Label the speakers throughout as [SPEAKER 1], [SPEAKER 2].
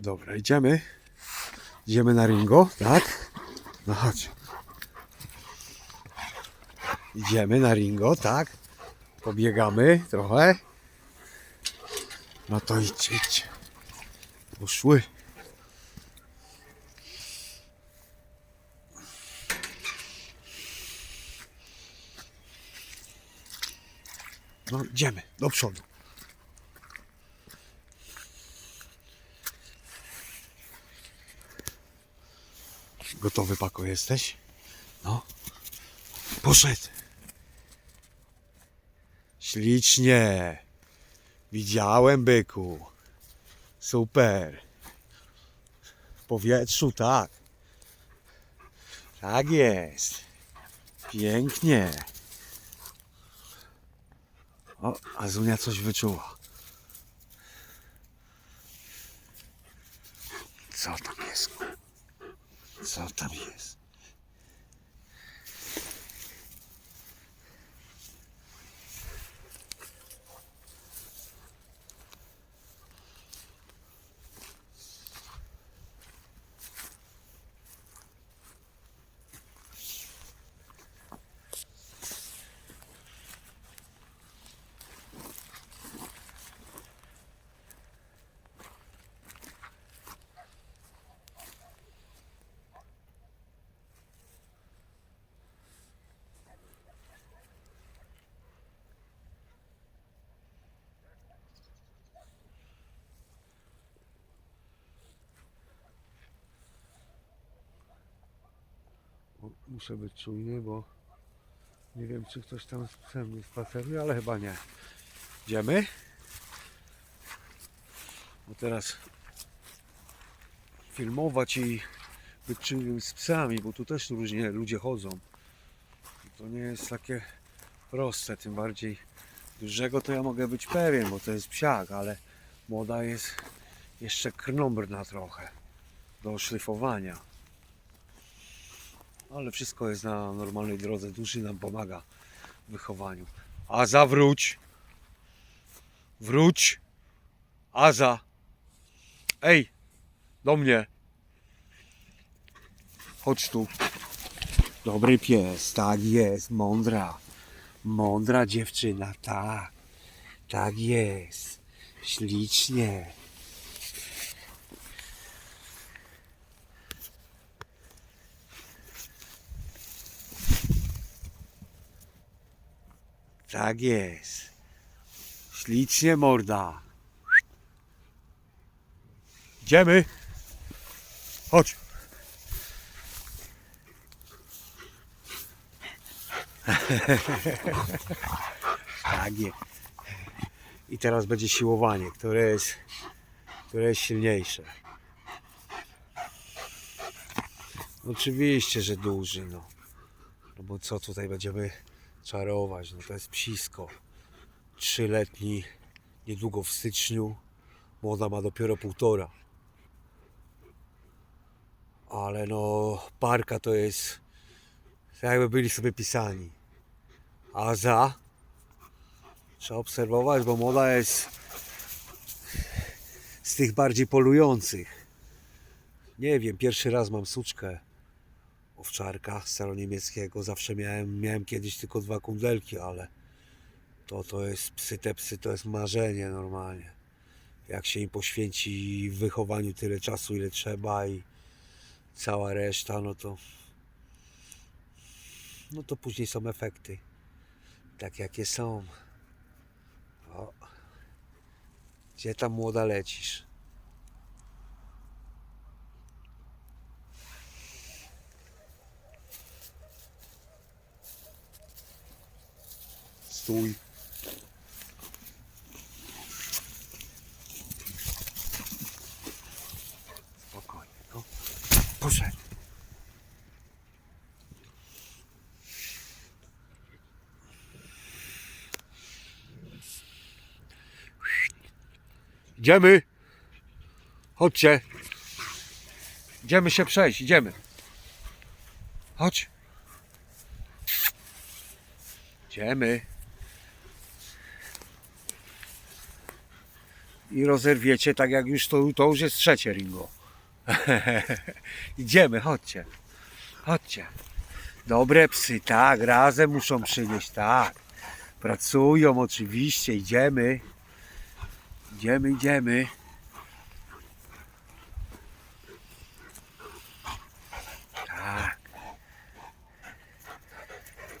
[SPEAKER 1] Dobra, idziemy. Idziemy na Ringo, tak? No chodź. Idziemy na Ringo, tak? Pobiegamy trochę. No to idźcie, idźcie. Poszły. No idziemy, do przodu. Gotowy, Pako, jesteś? No. Poszedł. Ślicznie. Widziałem, byku. Super. W powietrzu, tak. Tak jest. Pięknie. O, Azunia coś wyczuła. Co tam jest? Co Muszę być czujny, bo nie wiem, czy ktoś tam z psem spaceruje, ale chyba nie. Idziemy? Bo teraz filmować i być czujnym z psami, bo tu też różnie ludzie chodzą. To nie jest takie proste, tym bardziej dużego to ja mogę być pewien, bo to jest psiak, ale młoda jest jeszcze krnąbrna trochę do szlifowania. Ale wszystko jest na normalnej drodze. Duży nam pomaga w wychowaniu. Aza, wróć! Wróć! Aza! Ej! Do mnie! Chodź tu. Dobry pies, tak jest, mądra. Mądra dziewczyna, tak. Tak jest. Ślicznie. Tak jest. Ślicznie morda. Idziemy. Chodź. tak jest. I teraz będzie siłowanie, które jest, które jest silniejsze. Oczywiście, że duży, no. No bo co tutaj będziemy czarować? No to jest psisko. Trzyletni, niedługo w styczniu. Młoda ma dopiero półtora. Ale no, parka to jest jakby byli sobie pisani. A za trzeba obserwować, bo młoda jest z tych bardziej polujących. Nie wiem, pierwszy raz mam suczkę owczarka z niemieckiego. Zawsze miałem, miałem kiedyś tylko dwa kundelki, ale to to jest psy, te psy to jest marzenie normalnie. Jak się im poświęci w wychowaniu tyle czasu, ile trzeba i cała reszta, no to no to później są efekty. Tak jakie są. O. Gdzie tam młoda lecisz? Stój. Spokojnie, no. Poszedł. Idziemy. Chodźcie. Idziemy się przejść, idziemy. Chodź. Idziemy. I rozerwiecie tak jak już to, to już jest trzecie ringo. Idziemy, chodźcie. Chodźcie. Dobre psy, tak, razem muszą przynieść, tak. Pracują oczywiście, idziemy. Idziemy, idziemy. Tak.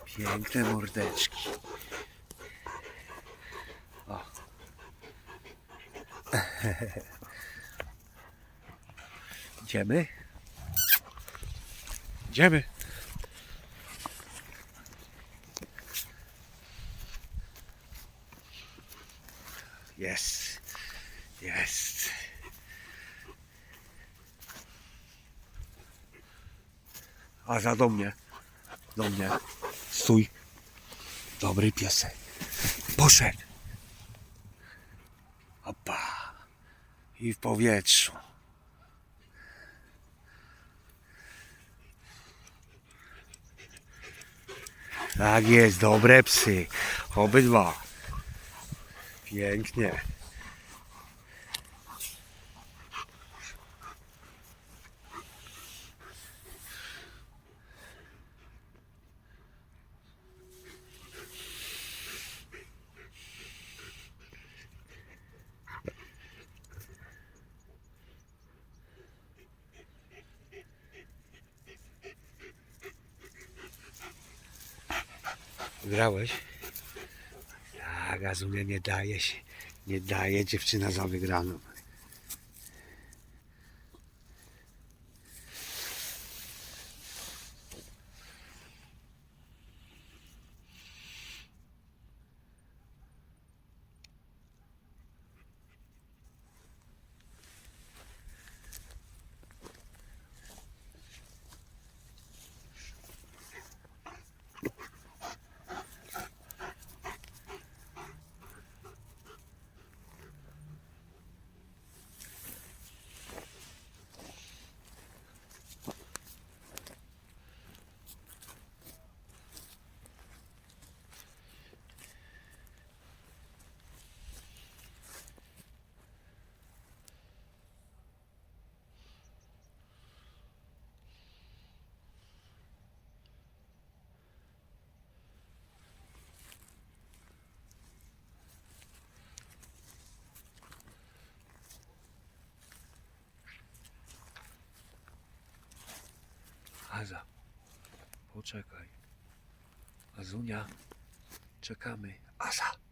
[SPEAKER 1] Piękne mordeczki. Idziemy? Idziemy. Jest. Jest. A za do mnie. Do mnie. Stój. Dobry piesek. Poszedł. I w powietrzu. Tak jest, dobre psy. Obydwa. Pięknie. Grałeś? Tak, Azunia nie daje się. Nie daje dziewczyna za wygraną. Poczekaj. Azunia, czekamy. Aza.